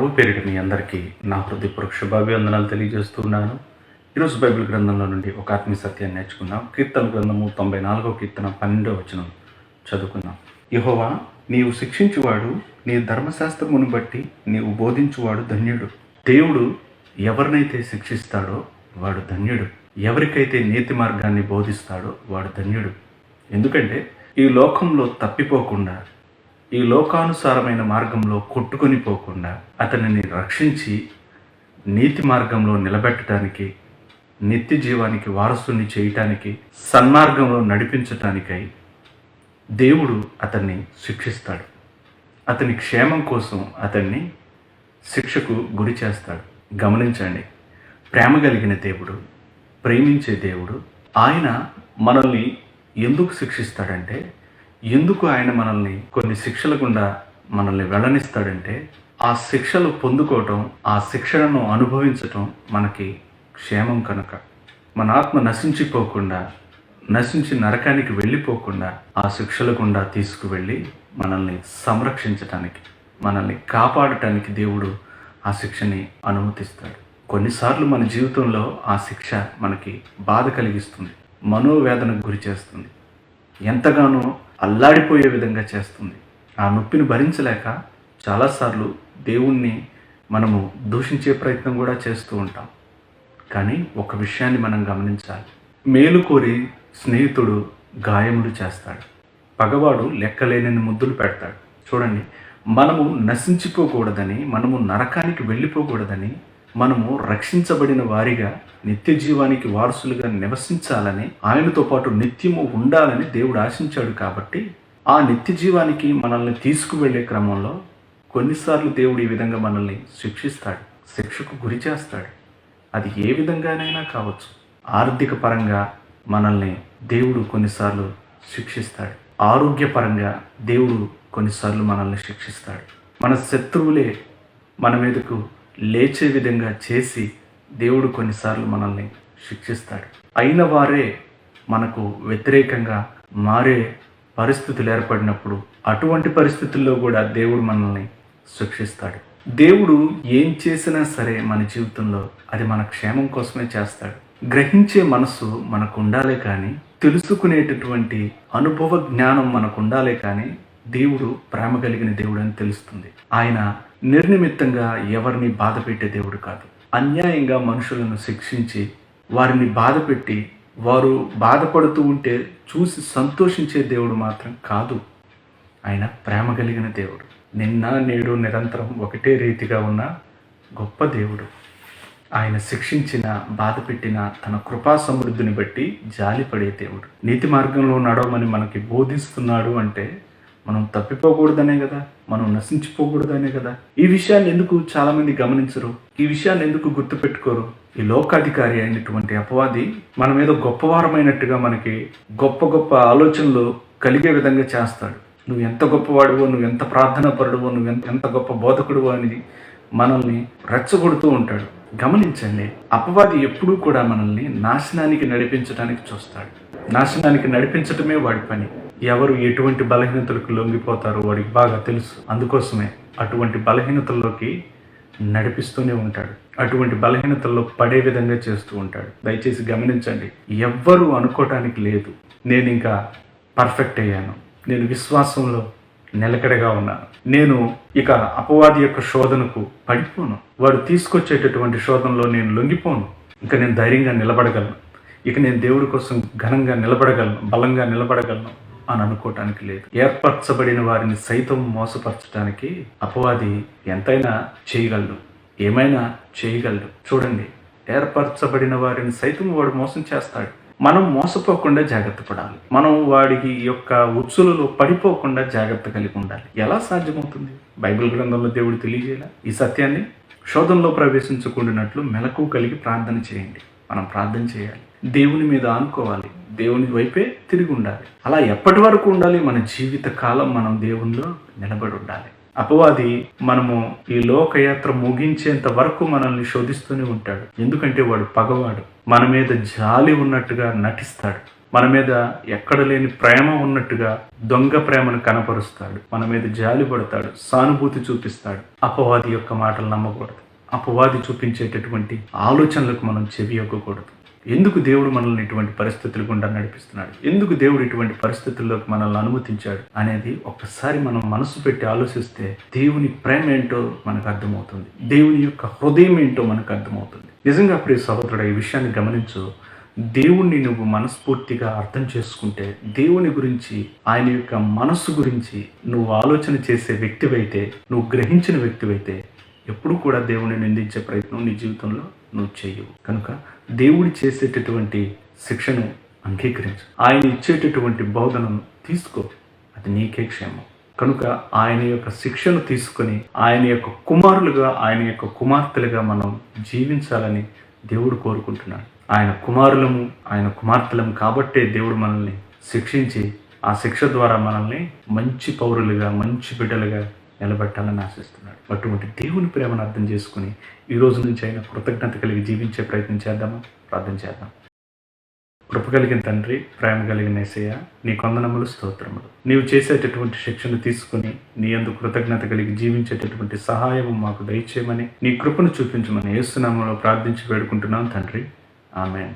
ప్రభు పేరిట మీ అందరికీ నా హృదయపూర్వక శుభాభివందనాలు తెలియజేస్తున్నాను. ఈరోజు బైబిల్ గ్రంథంలో నుండి ఒక ఆత్మీయ సత్యాన్ని నేర్చుకున్నాం కీర్తన గ్రంథము తొంభై నాలుగో కీర్తన పన్నెండో వచనం చదువుకున్నాం యహోవా నీవు శిక్షించువాడు నీ ధర్మశాస్త్రమును బట్టి నీవు బోధించువాడు ధన్యుడు. దేవుడు ఎవరినైతే శిక్షిస్తాడో వాడు ధన్యుడు. ఎవరికైతే నీతి మార్గాన్ని బోధిస్తాడో వాడు ధన్యుడు. ఎందుకంటే ఈ లోకంలో తప్పిపోకుండా ఈ లోకానుసారమైన మార్గంలో కొట్టుకొని పోకుండా అతనిని రక్షించి నీతి మార్గంలో నిలబెట్టడానికి నిత్య జీవానికి వారసుని చేయటానికి సన్మార్గంలో నడిపించటానికై దేవుడు అతన్ని శిక్షిస్తాడు. అతని క్షేమం కోసం అతన్ని శిక్షకు గురి చేస్తాడు. గమనించండి ప్రేమ కలిగిన దేవుడు ప్రేమించే దేవుడు ఆయన మనల్ని ఎందుకు శిక్షిస్తాడంటే ఎందుకు ఆయన మనల్ని కొన్ని శిక్షల గుండా మనల్ని వెళ్ళనిస్తాడంటే ఆ శిక్షలు పొందుకోవటం ఆ శిక్షలను అనుభవించటం మనకి క్షేమం కనుక. మన ఆత్మ నశించిపోకుండా నశించి నరకానికి వెళ్ళిపోకుండా ఆ శిక్షల గుండా తీసుకువెళ్ళి మనల్ని సంరక్షించటానికి మనల్ని కాపాడటానికి దేవుడు ఆ శిక్షని అనుమతిస్తాడు. కొన్నిసార్లు మన జీవితంలో ఆ శిక్ష మనకి బాధ కలిగిస్తుంది మనోవేదనకు గురి చేస్తుంది. ఎంతగానో అల్లాడిపోయే విధంగా చేస్తుంది. ఆ నొప్పిని భరించలేక చాలాసార్లు దేవుణ్ణి మనము దూషించే ప్రయత్నం కూడా చేస్తూ ఉంటాం. కానీ ఒక విషయాన్ని మనం గమనించాలి. మేలు కోరి స్నేహితుడు గాయములు చేస్తాడు. పగవాడు లెక్కలేనని ముద్దులు పెడతాడు. చూడండి మనము నశించిపోకూడదని మనము నరకానికి వెళ్ళిపోకూడదని మనము రక్షించబడిన వారిగా నిత్య జీవానికి వారసులుగా నివసించాలని ఆయనతో పాటు నిత్యము ఉండాలని దేవుడు ఆశించాడు కాబట్టి ఆ నిత్య జీవానికి మనల్ని తీసుకువెళ్ళే క్రమంలో కొన్నిసార్లు దేవుడు ఈ విధంగా మనల్ని శిక్షిస్తాడు శిక్షకు గురి చేస్తాడు. అది ఏ విధంగానైనా కావచ్చు. ఆర్థిక పరంగా మనల్ని దేవుడు కొన్నిసార్లు శిక్షిస్తాడు. ఆరోగ్యపరంగా దేవుడు కొన్నిసార్లు మనల్ని శిక్షిస్తాడు. మన శత్రువులే మన మీదకు లేచే విధంగా చేసి దేవుడు కొన్నిసార్లు మనల్ని శిక్షిస్తాడు. అయిన వారే మనకు వ్యతిరేకంగా మారే పరిస్థితులు ఏర్పడినప్పుడు అటువంటి పరిస్థితుల్లో కూడా దేవుడు మనల్ని శిక్షిస్తాడు. దేవుడు ఏం చేసినా సరే మన జీవితంలో అది మన క్షేమం కోసమే చేస్తాడు. గ్రహించే మనసు మనకు ఉండాలే కానీ తెలుసుకునేటటువంటి అనుభవ జ్ఞానం మనకు ఉండాలే కానీ దేవుడు ప్రేమ కలిగిన దేవుడు అని తెలుస్తుంది. ఆయన నిర్నిమిత్తంగా ఎవరిని బాధ పెట్టే దేవుడు కాదు. అన్యాయంగా మనుషులను శిక్షించి వారిని బాధ పెట్టి వారు బాధపడుతూ ఉంటే చూసి సంతోషించే దేవుడు మాత్రం కాదు. ఆయన ప్రేమ కలిగిన దేవుడు. నిన్న నేడు నిరంతరం ఒకటే రీతిగా ఉన్న గొప్ప దేవుడు. ఆయన శిక్షించిన బాధ పెట్టిన తన కృపా సమృద్ధిని బట్టి జాలిపడే దేవుడు. నీతి మార్గంలో నడవమని మనకి బోధిస్తున్నాడు అంటే మనం తప్పిపోకూడదనే కదా మనం నశించిపోకూడదనే కదా. ఈ విషయాన్ని ఎందుకు చాలా మంది గమనించరు? ఈ విషయాన్ని ఎందుకు గుర్తుపెట్టుకోరు? ఈ లోకాధికారి అయినటువంటి అపవాది మన మీద గొప్పవారమైనట్టుగా మనకి గొప్ప గొప్ప ఆలోచనలు కలిగే విధంగా చేస్తాడు. నువ్వు ఎంత గొప్పవాడువో నువ్వు ఎంత ప్రార్థన పరుడువో నువ్వు ఎంత ఎంత గొప్ప బోధకుడువో అని మనల్ని రెచ్చగొడుతూ ఉంటాడు. గమనించండి అపవాది ఎప్పుడూ కూడా మనల్ని నాశనానికి నడిపించడానికి చూస్తాడు. నాశనానికి నడిపించటమే వాడి పని. ఎవరు ఎటువంటి బలహీనతలకు లొంగిపోతారో వాడికి బాగా తెలుసు. అందుకోసమే అటువంటి బలహీనతల్లోకి నడిపిస్తూనే ఉంటాడు. అటువంటి బలహీనతల్లో పడే విధంగా చేస్తూ ఉంటాడు. దయచేసి గమనించండి ఎవ్వరూ అనుకోవటానికి లేదు. నేను ఇంకా పర్ఫెక్ట్ అయ్యాను. నేను విశ్వాసంలో నిలకడగా ఉన్నాను. నేను ఇక అపవాది యొక్క శోధనకు పడిపోను. వాడు తీసుకొచ్చేటటువంటి శోధనలో నేను లొంగిపోను. ఇక నేను ధైర్యంగా నిలబడగలను. ఇక నేను దేవుడి కోసం ఘనంగా నిలబడగలను బలంగా నిలబడగలను. అని అనుకోవటానికి లేదు. ఏర్పరచబడిన వారిని సైతం మోసపరచడానికి అపవాది ఎంతైనా చేయగలడు. ఏమైనా చేయగలడు. చూడండి. ఏర్పరచబడిన వారిని సైతం వాడు మోసం చేస్తాడు. మనం మోసపోకుండా జాగ్రత్త పడాలి. మనం వాడికి యొక్క ఉచ్చులలో పడిపోకుండా జాగ్రత్త కలిగి ఉండాలి. ఎలా సాధ్యమవుతుంది? బైబిల్ గ్రంథంలో దేవుడు తెలియజేయాల? ఈ సత్యాన్ని శోధంలో ప్రవేశించకుండానట్లు మెలకు కలిగి ప్రార్థన చేయండి. మనం ప్రార్థన చేయాలి. దేవుని మీద ఆనుకోవాలి. దేవుని వైపే తిరిగి ఉండాలి. అలా ఎప్పటి వరకు ఉండాలి? మన జీవిత కాలం మనం దేవునిలో నిలబడి ఉండాలి. అపవాది మనము ఈ లోకయాత్ర ముగించేంత వరకు మనల్ని శోధిస్తూనే ఉంటాడు. ఎందుకంటే వాడు పగవాడు. మన మీద జాలి ఉన్నట్టుగా నటిస్తాడు. మన మీద ఎక్కడ లేని ప్రేమ ఉన్నట్టుగా దొంగ ప్రేమను కనపరుస్తాడు. మన మీద జాలి పడతాడు. సానుభూతి చూపిస్తాడు. అపవాది యొక్క మాటలు నమ్మకూడదు. అపవాది చూపించేటటువంటి ఆలోచనలకు మనం చెవి ఇవ్వకూడదు ఎందుకు దేవుడు మనల్ని ఇటువంటి పరిస్థితులు గుండా నడిపిస్తున్నాడు? ఎందుకు దేవుడు ఇటువంటి పరిస్థితుల్లోకి మనల్ని అనుమతించాడు? అనేది ఒక్కసారి మనం మనసు పెట్టి ఆలోచిస్తే దేవుని ప్రేమ ఏంటో మనకు అర్థమవుతుంది. దేవుని యొక్క హృదయం ఏంటో మనకు అర్థమవుతుంది. నిజంగా ప్రియ సహోదరుడు ఈ విషయాన్ని గమనించు. దేవుణ్ణి నువ్వు మనస్ఫూర్తిగా అర్థం చేసుకుంటే దేవుని గురించి ఆయన యొక్క మనస్సు గురించి నువ్వు ఆలోచన చేసే వ్యక్తివైతే నువ్వు గ్రహించిన వ్యక్తివైతే ఎప్పుడు కూడా దేవుని నిందించే ప్రయత్నం నీ జీవితంలో నువ్వు చేయవు కనుక దేవుడు చేసేటటువంటి శిక్షను అంగీకరించు. ఆయన ఇచ్చేటటువంటి బోధనను తీసుకో. అది నీకే క్షేమం. కనుక ఆయన యొక్క శిక్షను తీసుకొని ఆయన యొక్క కుమారులుగా ఆయన యొక్క కుమార్తెలుగా మనం జీవించాలని దేవుడు కోరుకుంటున్నాడు. ఆయన కుమారులము ఆయన కుమార్తెలము కాబట్టే దేవుడు మనల్ని శిక్షించి ఆ శిక్ష ద్వారా మనల్ని మంచి పౌరులుగా మంచి బిడ్డలుగా నిలబెట్టాలని ఆశిస్తున్నాడు. అటువంటి దేవుని ప్రేమను అర్థం చేసుకుని ఈ రోజు నుంచి అయినా కృతజ్ఞత కలిగి జీవించే ప్రయత్నం చేద్దామా? ప్రార్థన చేద్దాం. కృప కలిగిన తండ్రి ప్రేమ కలిగిన ఏసయ్య నీ కొందనములు స్తోత్రములు. నీవు చేసేటటువంటి శిక్షను తీసుకుని నీ అందు కృతజ్ఞత కలిగి జీవించేటటువంటి సహాయం మాకు దయచేయమని నీ కృపను చూపించమని ఏసునామంలో ప్రార్థించి వేడుకుంటున్నాం తండ్రి. ఆమెన్.